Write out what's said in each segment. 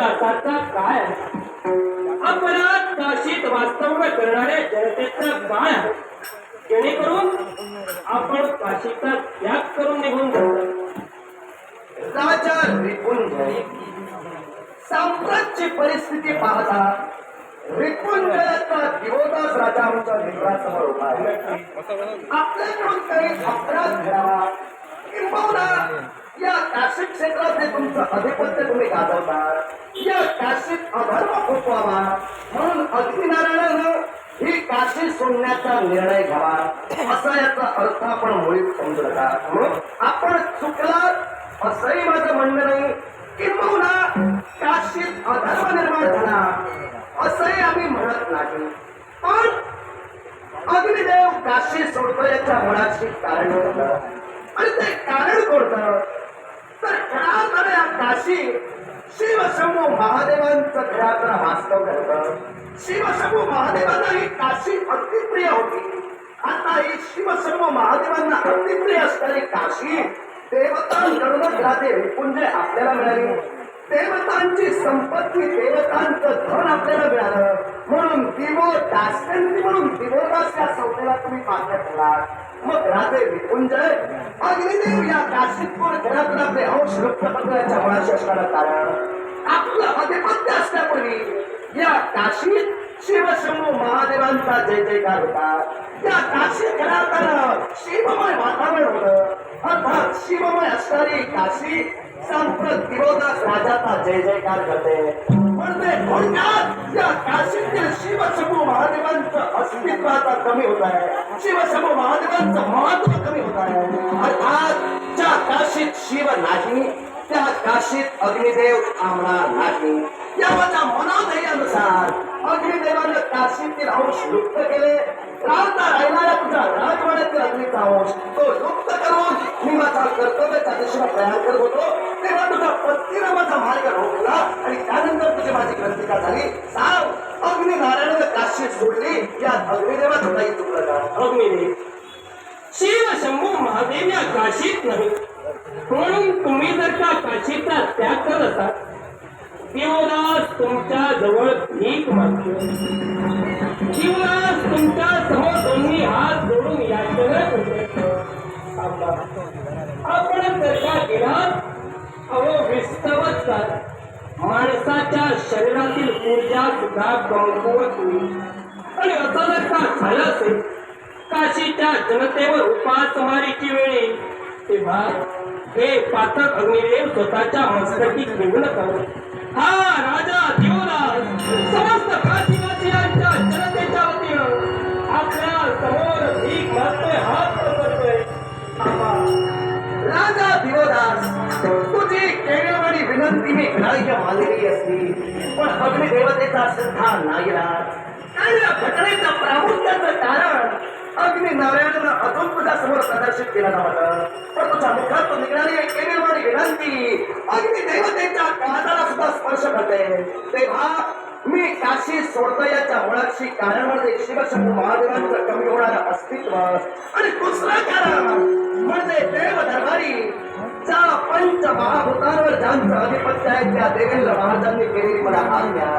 अपराध काय आहे? अपराध काशीत वास्तव्य करणाऱ्या जनतेचा काय आहे. जेणेकरून आपण काशीचा त्याग करून निघून जातो राजा रिपुंजय सांप्रतची परिस्थिती पाहता रिपुंजयाचा दिवोदास राजा आमच्या निवडासमोर उभा आहे. आपल्याकडून काही अपराध घडावा किंबहुना या काशी क्षेत्रातले तुमचं आधिपत्य तुम्ही गाजवता या काशीत अधर्म फोपवावा म्हणून अग्निनारायणानं ही काशी सोडण्याचा निर्णय घ्यावा. असा याचा अर्थ आपण मुळीत समजू नका. म्हणून आपण चुकला असंही माझं म्हणणं नाही किंबहुना काशीत अधर्म निर्माण झाला. असंही आम्ही म्हणत नाही. पण अग्निदेव काशी सोडतो याच्या मनाची कारण होतं. आणि ते कारण कोणतं? तर खऱ्या या काशी. शिवशंभू महादेवांचं खऱ्या वास्तव करतं. शिवशंभू महादेवांना ही काशी अतिप्रिय होती. आता ही शिवशंभू महादेवांना अतिप्रिय असणारी काशी देवता राहते रिपुंजय आपल्याला मिळाली. देवतांची संपत्ती देवतांचं धन आपल्याला मिळालं. म्हणून दिवो दास्यंती म्हणून दिवोदास या संस्थेला तुम्ही पात्र ठेवलात मग राजे विपुंजय अग्निदेव या दासितपूर घरातून आपले अंश वृत्तपत्राच्या मुळाशी असणारं कारण आपलं अधिपत्य असल्यापूर्वी या काशीत शिवशंभू महादेवांचा जय जयकार होता. या काशी घरात शिवमय वातावरण होतं. अर्थात शिवमय असणारी काशी सांप्रत दिवोदास राजाचा जय जयकार करते. म्हणजे थोडक्यात या काशीतील शिवशंभू महादेवांचं अस्तित्व आता कमी होत आहे. शिवशंभू महादेवांचं महत्त्व कमी होत आहे. अर्थात ज्या काशीत शिव नाही त्या काशीत अग्निदेव थांबणार नाही. या माझ्या मनोदयानुसार अग्निदेवानं काशीतील अंश लुप्त केले. राहता राहिलेला तुझ्या राजवाड्यातील अग्नीचा अंश तो लुप्त करून मी माझा कर्तव्याचा दिशेला प्रयाण करत होतो तेव्हा तुझा पत्नीनं माझा मार्ग रोखला आणि त्यानंतर तुझी माझी ग्रंथिका झाली सांग अग्निनारायणानं काशी सोडली या अग्निदेवा तुला चुकलं का अग्निदेव शिव शंभू महादेव या काशीत नाही म्हणून तुम्ही जर का काशीचा त्याग करत असाल देवदास तुमच्या जवळ भीक मागतो देवदास तुमच्यासमोर दोन्ही हात जोडून याचना आपण जर का गेलात अहो विस्तवत चाल. माणसाच्या शरीरातील ऊर्जा सुद्धा कमकुवत होईल. आणि असं जर का झालं असेल काशीच्या जनतेवर उपासमारीची वेळ येईल तेव्हा हे पातक अग्निदेव स्वतःच्या मस्तकी घेऊन करत हा राजा दिवदास केळवणी विनंती मी ग्राह्य मानलेली असती पण अग्निदेवतेचा श्रद्धा नाही राहत आणि या घटनेचं प्रामुख्याचं कारण अग्नि नारायणानं अजून तुझ्या समोर प्रदर्शित केलं नव्हतं पण तुझ्या मुखात निघणारी एक केळवणी विनंती अग्नि देवतेच्या कानाला सुद्धा स्पर्श करते तेव्हा मी काशी सोडतो याच्या मुळाशी कारण म्हणजे शिवशंभू महादेवांचं कमी होणारं अस्तित्व। आणि दुसरं कारण म्हणजे देव दरबारी ज्या पंच महाभूतांवर ज्यांचं अधिपत्य आहे त्या देवेंद्र महाराजांनी केलेली मला आज्ञा.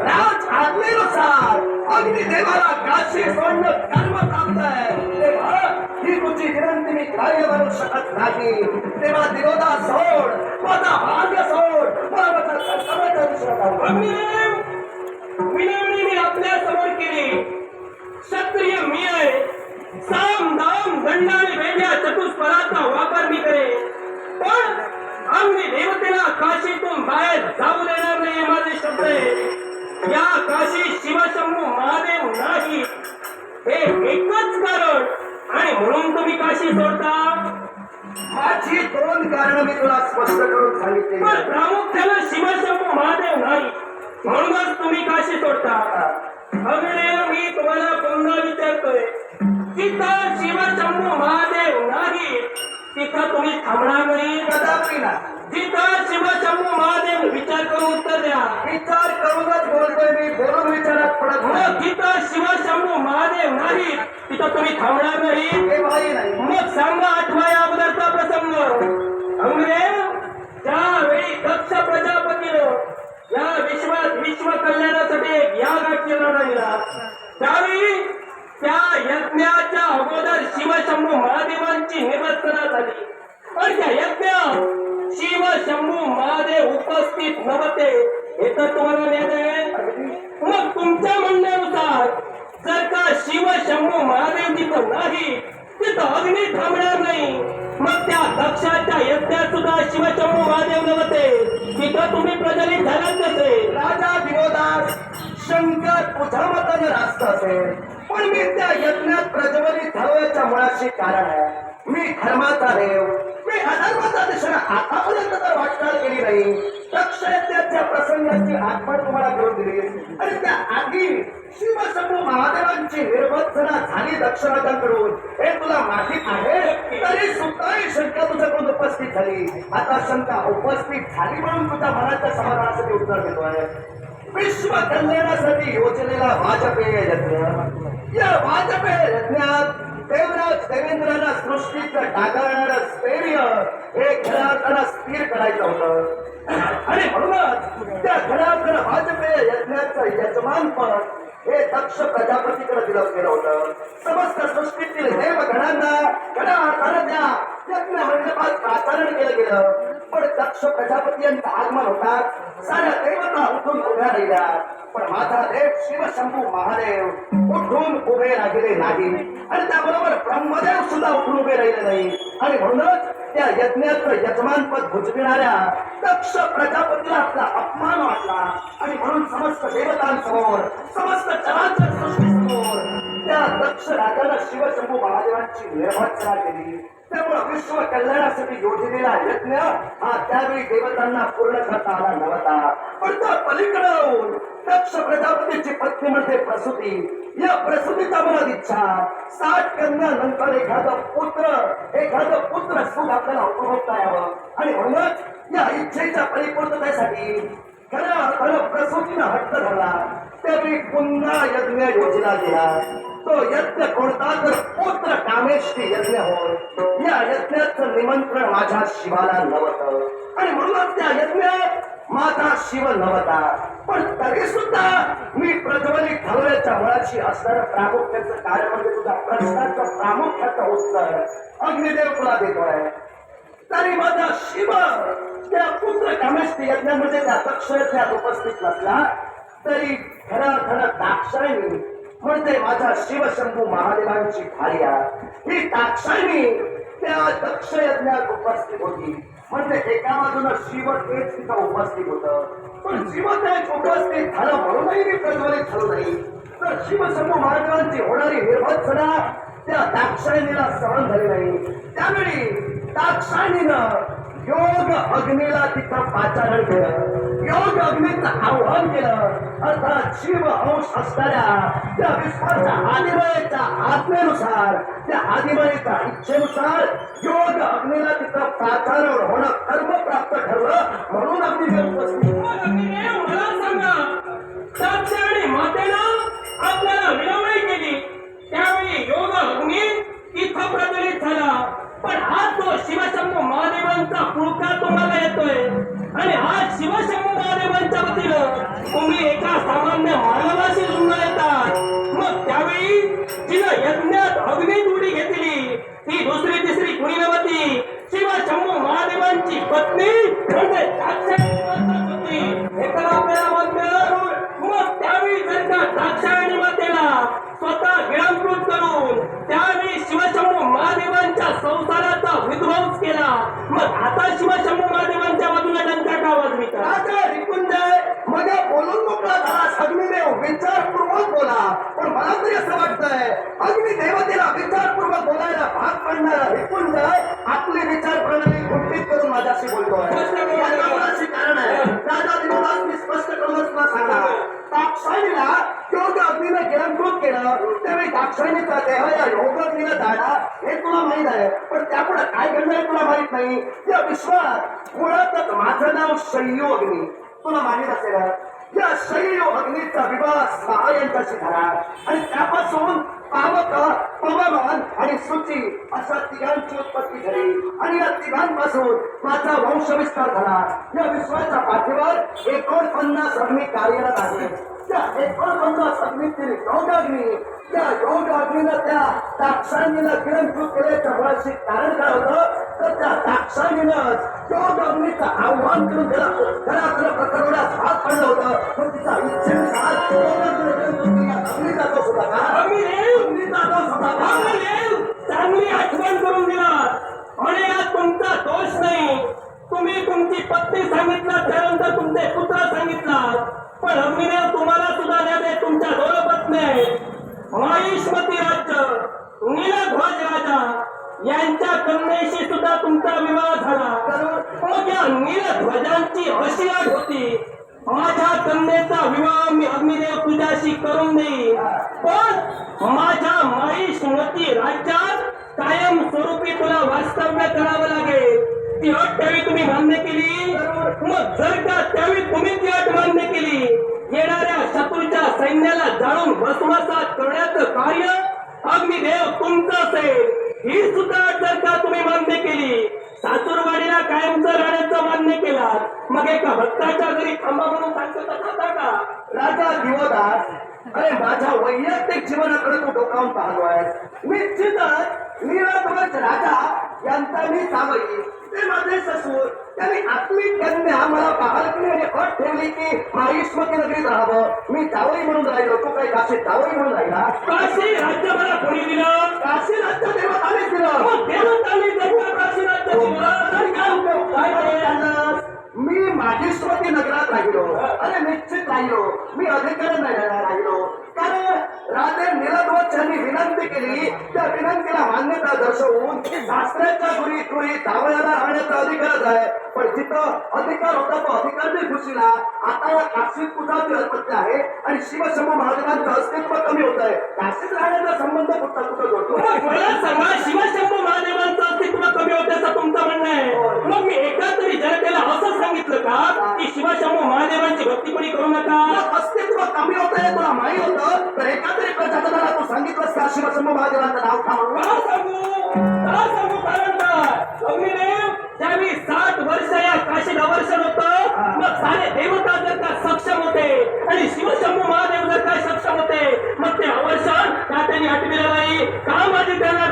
राज आज्ञेनुसार अग्नी देवाला काशी सोडणं कर्म प्राप्त आहे तेव्हा ही तुझी विनंती मी कार्य करू शकत नाही. तेव्हा दिरोदा सोड माझा भाग्य सोड मला माझा कर्तव्य करू शकत विनवणी मी आपल्यासमोर केली क्षत्रिय मी आहे साम दाम दंड आणि वेगळ्या चतुष्पदाचा वापर मी करेन पण अग्नि देवतेला काशीतून बाहेर जाऊ देणार नाही माझे शब्द आहे या काशी शिवशंभू महादेव नाही. हे एकच कारण. आणि म्हणून तुम्ही काशी सोडता? माझी दोन कारण मी तुला स्पष्ट करून सांगितले. पण प्रामुख्याने शिवशंभू महादेव नाही. म्हणूनच तुम्ही काशी सोडता. अग्निदेव मी तुम्हाला पुन्हा विचारतोय तिथं शिवशंभू महादेव नाही. तिथं तुम्ही थांबणार नाही. कदापि जिथं शिवशंभू महादेव विचार करून उत्तर द्या. विचार करूनच बोलतोय मी बोलून विचारात पडत मग नाही जिथं शिवशंभू महादेव नाही तिथं तुम्ही थांबणार हे नाही. मग सांगा आठवा या अगोदरचा प्रसंग. अंग्रेज ज्यावेळी दक्ष प्रजापतीनं या विश्वात विश्व कल्याणासाठी एक याग केला राहिला. त्यावेळी त्या यज्ञाच्या अगोदर शिवशंभू महादेवांची निवर्तना झाली. पण त्या यज्ञात शिवशंभू महादेव उपस्थित नव्हते. हे तर तुम्हाला ज्ञान आहे. मग तुमच्या म्हणण्यानुसार जर का शिव शंभू महादेव तिथं नाही तिथं अग्नी थांबणार नाही मग त्या दक्षाच्या यज्ञात सुद्धा शिव शंभू महादेव नव्हते. तिथं तुम्ही प्रचलित झालाच नसे राजा विनोदास शंकर तुझ्या मताने रास्त असेल पण मी त्या यज्ञात प्रज्वलित झाल्याच्या मुळाशी कारण आहे. मी धर्माचा देव. मी अधर्माचा दिशेने आतापर्यंत तर वाटचाल केली नाही. दक्ष प्रसंगाची आठवण तुम्हाला करून दिली. आणि त्या आधी शिवशंभू महादेवांची निर्वचना झाली दक्षिणाकडून हे तुला माहीत आहे? तरी सुद्धा ही शंका तुझ्याकडून उपस्थित झाली. आता शंका उपस्थित झाली म्हणून तुझ्या मनाच्या समाधानासाठी उत्तर देतो आहे विश्व कल्याणासाठी योजलेला वाजपेय यज्ञ या वाजपेय यज्ञात देवराज देवेंद्राला सृष्टीचं डागाळणारं स्थैर्य हे घराकडे स्थिर करायचं होतं. आणि म्हणूनच त्या घराकडे वाजपेय यज्ञाचं यजमानपण हे दक्ष प्रजापतीकडे दिलं गेलं होतं. समस्त सृष्टीतील देवगणांना अर्थानं द्या यज्ञ मंडपात आचरण केलं गेलं. पण दक्ष प्रजापती यांचा आगमन होतात साऱ्या देवता उठून उभ्या राहिल्या. पण माझा देव शिवशंभू महादेव उठून उभे राहिले नाही आणि त्याबरोबर ब्रह्मदेव सुद्धा उठून उभे राहिले नाही आणि म्हणूनच त्या यज्ञाचं यजमानपद भुजविणाऱ्या दक्ष प्रजापतीला आपला अपमान वाटला. आणि म्हणून समस्त देवतांसमोर समस्त चराचर सृष्टीसमोर त्या दक्ष राजाला शिवशंभू महादेवांची निर्भत्सना केली. त्यामुळे विश्व कल्याणासाठी योजनेला यज्ञ हा त्यावेळी देवतांना पूर्ण करता आला नव्हता. पण त्या पलीकडे राहून दक्ष प्रजापतीची पत्नीमध्ये प्रसूती. या प्रसूतीचा मला इच्छा. साठ कन्यानंतर एखादा पुत्र एखादा पुत्र सुख आपल्याला उपभोगता यावं. आणि म्हणूनच या इच्छेच्या परिपूर्णतेसाठी खऱ्या अर्थानं प्रसूतीनं हट्ट धरला. त्यावेळी पुन्हा यज्ञ योजना दिला तो यज्ञ कोणता तर पुत्र कामेष्टी यज्ञ होत या यज्ञाचं निमंत्रण माझ्या शिवाला नव्हतं। आणि म्हणूनच त्या यज्ञात माझा शिव नव्हता. पण तरी सुद्धा मी प्रज्वलित ठरवल्याच्या मुळाशी असणारं प्रामुख्याचं कार्य म्हणजे तुझ्या प्रश्नाचं प्रामुख्याचं उत्तर अग्निदेव तुला देतोय. तरी माझा शिव त्या पुत्र कामेश यज्ञामध्ये त्या दक्ष यज्ञात उपस्थित नसला तरी खरं खरं दाक्षायणी म्हणते माझा शिवशंभू महादेवांची भार्या. ही दाक्षायणी त्या दक्ष यज्ञात उपस्थित होती. म्हणजे एका बाजूला शिव तेच तिथं उपस्थित होत. पण शिव तेच उपस्थित झालं म्हणूनही मी प्रज्वलित झालो नाही. तर शिवशंभू महादेवांची होणारी निर्भत्सना त्या दाक्षायणीला सहन झाली नाही. त्यावेळी दाक्षायणीनं योग अग्नीला तिथं पाचारण केलं. योग अग्नीचं आव्हान केलं अर्थात शिव अंश असणाऱ्या त्या विश्वाच्या आदिमायेच्या आज्ञेनुसार त्या आदिमायेच्या इच्छेनुसार योग अग्नीला तिथं पाचारण होणं कर्म प्राप्त ठरलं. म्हणून अग्नी उपस्थित. मला सांगा. दक्ष मातेला मग आता शिवाय शंभर दाक्षायणीचा देह योग हे तुला माहीत आहे. पण त्यापुढे काय घडलं तुला माहीत नाही. या विश्वात मुळातच माझं नाव संयोगनी तुला माहीत असेल या शय्यू अग्नीचा विवाह सहा यांच्याशी झाला. आणि त्यापासून पावक पवन आणि सुची अशा तिघांची उत्पत्ती झाली. आणि या तिघांपासून माझा वंशविस्तार झाला. या विश्वाच्या पाठीवर एकोणपन्नास अग्नी कार्यरत आहे. त्या एकोणपन्नास अग्नीतील योगाग्नी त्या योगाग्नीनं त्या दाक्षांनीला किरणकृत केल्याच्या मुळाशी कारण काय होतं? तर त्या दाक्षांनीनं योग अग्नीचं आव्हान करून त्याला घरातलं प्रकरणात हात पण माझ्या माई महिष्मती राज्यात कायम स्वरूपी तुला वास्तव्य करावं लागेल. ती अट त्यावेळी तुम्ही मान्य केली. मग जर का त्यावेळी तुम्ही ती अट मान्य केली. येणाऱ्या शत्रूच्या सैन्याला जाळून भस्मसात करण्याचं कार्य अग्निदेव तुमचं असेल. ही सुद्धा अट जर का तुम्ही मान्य केली सासूरवाडीला कायमचं राहण्याचं मान्य केला. मग एका भक्ताच्या घरी थांबा म्हणून सांगता खाता का? राजा दिवदास अरे माझ्या वैयक्तिक जीवनाकडे तू डोकावून पाहतोय निश्चितच नीलध्वज राजा यांचा मी जावई ते माझे ससूर त्यांनी आत्मिक कन्या मला पाहलकी आणि अट ठेवली की माहिष्मती नगरीत राहावं. मी जावई म्हणून राहिलो. तू काही काशी जावई म्हणून राहिला? काशी राज्य मला कोणी दिलं? काशी राज्य दिलं. देवतांनी जन्म काशी राज्य दिलं. काय केलं? मी माहेश्वरी नगरात राहिलो. अरे निश्चित राहिलो. मी अधिकारी राहिलो. कारण राजे निरध्वज यांनी विनंती केली. त्या विनंतीला मान्यता दर्शवून शास्त्राच्या गुरी तुरी दावयाला राहण्याचा अधिकारच आहे पण जिथं अधिकार होता तो अधिकार बी घुसला. आता या काशीत कुठाची उत्पत्ती आहे आणि शिवशंभू महादेवांचं अस्तित्व कमी होत आहे काशीत राहण्याचा संबंध कुठला कुठं जोडतो? सांगा शिवशंभू महादेवांचं अस्तित्व कमी होत्याचं तुमचं म्हणणं आहे. मग मी एका तरी जनतेला असं सांगितलं का की शिवशंभू महादेवांची भक्ती कोणी करू नका? अस्तित्व कमी होत आहे तुला माहीत होतं? तर एका तरी प्रजाजनाला तू सांगितलंस का शिवशंभू महादेवांचं नाव खा म्हणून का सांगू का सांगू कारण काय अग्निदेव ज्यावेळी साठ वर्ष या काशीत अवर्षण होतं मग सारे देवता जर का सक्षम होते आणि शिवशंभू महादेव जर सक्षम होते मग ते अवर्षण का त्यांनी हटविलं नाही का माझी त्यांना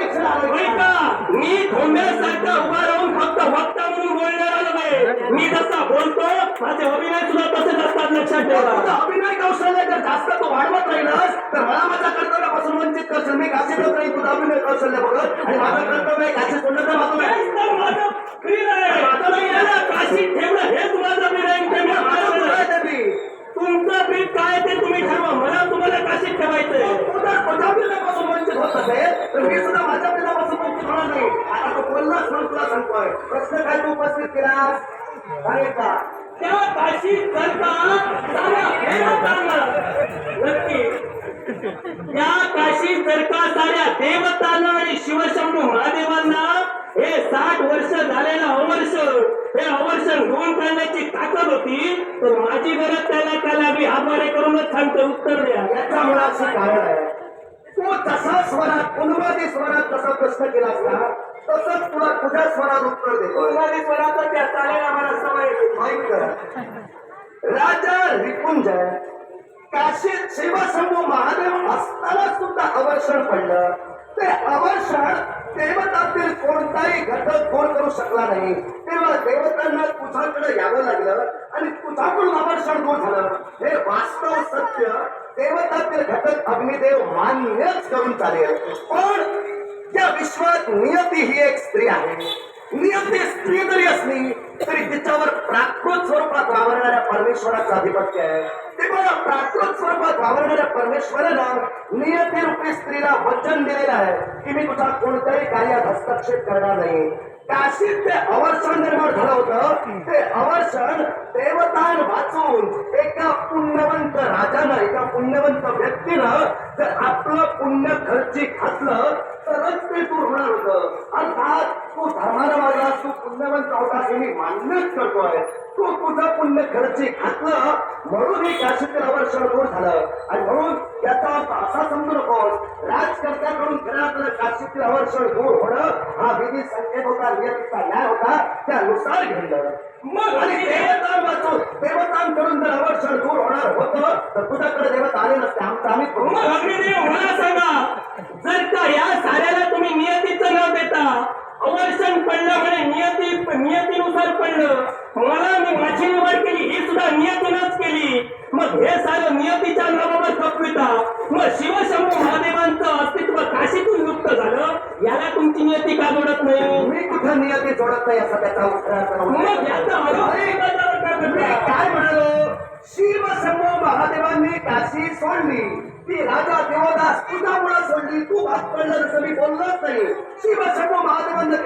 मी काही धोंड्यासारखा उभा राहून फक्त वक्ता म्हणून बोलणार आलो नाही. मी जसा बोलतो माझे अभिनय सुद्धा तसेच असतात लक्षात ठेवा अभिनय कौशल्य जर जास्त तू वाढवत राहिलास तर मला माझ्या कर्तव्यापासून वंचित करशील मी काशीतच नाही तुझं अभिनय कौशल्य बघत आणि माझं कर्तव्य आहे काशी सोडण्याचं माझं नाही. माझं नाही काशी ठेव याला काशीत ठेवणं हेच माझं प्रिय आहे. ते मी माझं माझं तुला आहे. आहे ते मी. तुमचं प्रिय काय ते तुम्ही ठरवा मला तुम्हाला काशीत ठेवायचंय तू जर तुझ्या पिल्यापासून वंचित होत असेल तर मी सुद्धा माझ्या पिल्यापासून वंचित होणार नाही आता तू बोललास म्हणून तुला सांगतोय प्रश्न काय उपस्थित केला अरे का त्या भाषी जर नक्की या काशी जर साऱ्या देवतांना आणि शिवशंभू महादेवांना हे साठ वर्ष झालेलं अवर्ष हे अवर्षण होऊन करण्याची ताकद होती. तर माझी गरज त्याला त्याला मी हा करूनच सांगतो. उत्तर द्या. याच्या मुळाशी कारण आहे. तो तसा स्वरात अनुवादी स्वरात तसा प्रश्न केला असता तसंच तुला तुझ्या स्वरात उत्तर देतो उन्हाळी स्वराचं त्या चालेल आम्हाला सवय. ऐक कर. राजा रिपुंजय काशीत शिवशंभू महादेव असताना सुद्धा अवर्षण पडलं. ते अवर्षण देवतातील कोणताही घटक कोण करू शकला नाही. तेव्हा देवतांना तुझ्याकडे यावं लागलं आणि तुझ्याकडून अवर्षण दूर झालं. हे वास्तव सत्य. देवतातील घटक अग्निदेव मान्यच करून चालेल. पण या विश्वात नियती ही एक स्त्री आहे. नियती स्त्री जरी असली तरी तिच्यावर प्राकृत स्वरूपात वावरणाऱ्या परमेश्वराचं आधिपत्य आहे. तेव्हा प्राकृत स्वरूपात वावरणाऱ्या परमेश्वराला नियती रूपी स्त्रीला वचन दिलेलं आहे की मी तुझा कोणत्याही कार्यात हस्तक्षेप करणार नाही. काशीत ते अवर्षण निर्माण झालं होतं. ते अवर्षण देवतान वाचून एका पुण्यवंत पुण्यवंत व्यक्तीनं जर आपलं पुण्य खर्ची घातलं तरच ते दूर होणार होतं. अर्थात तू धर्मानं वागलास तू पुण्यवंत होता हे मी मान्यच करतोय तू तुझं पुण्य खर्ची घातलं म्हणून हे काशीतील अवर्षण दूर झालं. आणि म्हणून याचा अर्थ असा समजू नकोस राजकर्त्याकडून घरातलं काशीतील अवर्षण दूर होणं हा विधी संकेत होता नियतीचा न्याय होता त्यानुसार घडलं. मग आणि देवतांपासून देवतांकडून जर अवर्षण दूर होणार होतं तर तुझ्याकडे देवता आले नसते आमचं आम्ही मग अग्निदेव मला सांगा जर का या साऱ्याला तुम्ही नियतीचं नाव देता अवर्षण पडलं म्हणजे नियती नियतीनुसार पडलं. मला मी माझी निवड केली ही सुद्धा नियतीनंच केली. मग हे सारं नियतीच्या नावावर कपविता मग शिवशंभू महादेवांचं अस्तित्व काशीतून लुप्त झालं. याला तुमची नियती का जोडत नाही? मी कुठं नियती जोडत नाही असा त्याचा मी काय म्हणालो? शिव शंभो महादेवांनी काशी सोडली. ती राजा देवदास तुझ्या मुळे सोडली. तू भात पडलं जसं मी बोललोच नाही. शिव शंभो महादेवांना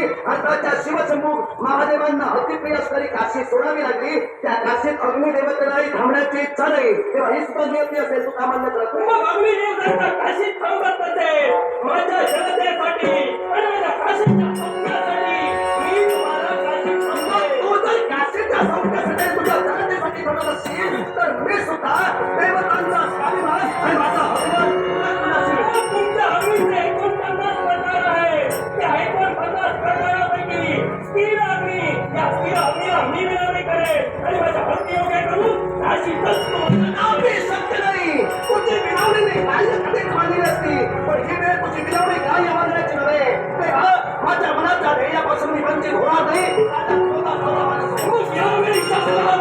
आता त्या शिवशंभू महादेवांना अतिप्रिय असणारी काशी सोडावी लागली. त्या काशीत अग्निदेवतेलाही थांबण्याची इच्छा नाही. तेव्हा ही सुद्धा नियती असेल तू का मान्य करत काशीत थांबत असेल माझ्या जनतेसाठी आणि माझ्या काशीच्या सौख्यासाठी मी तुम्हाला काशीत थांबवेन. तू जर काशीच्या सौख्यासाठी तुझ्या जनतेसाठी करत असशील तर मी सुद्धा देवतांचा स्वाभिमान आणि माझा मी विनंती करे आणि माझ्या भक्ती योग्य करून अशी आपली सत्य नाही तुझी विनवणी मी माझ्या कधीच मानली ध्येयापासून मी वंचित होणार नाही आता स्वतः स्वतः माझ्यासमोर यावेळी शासनाला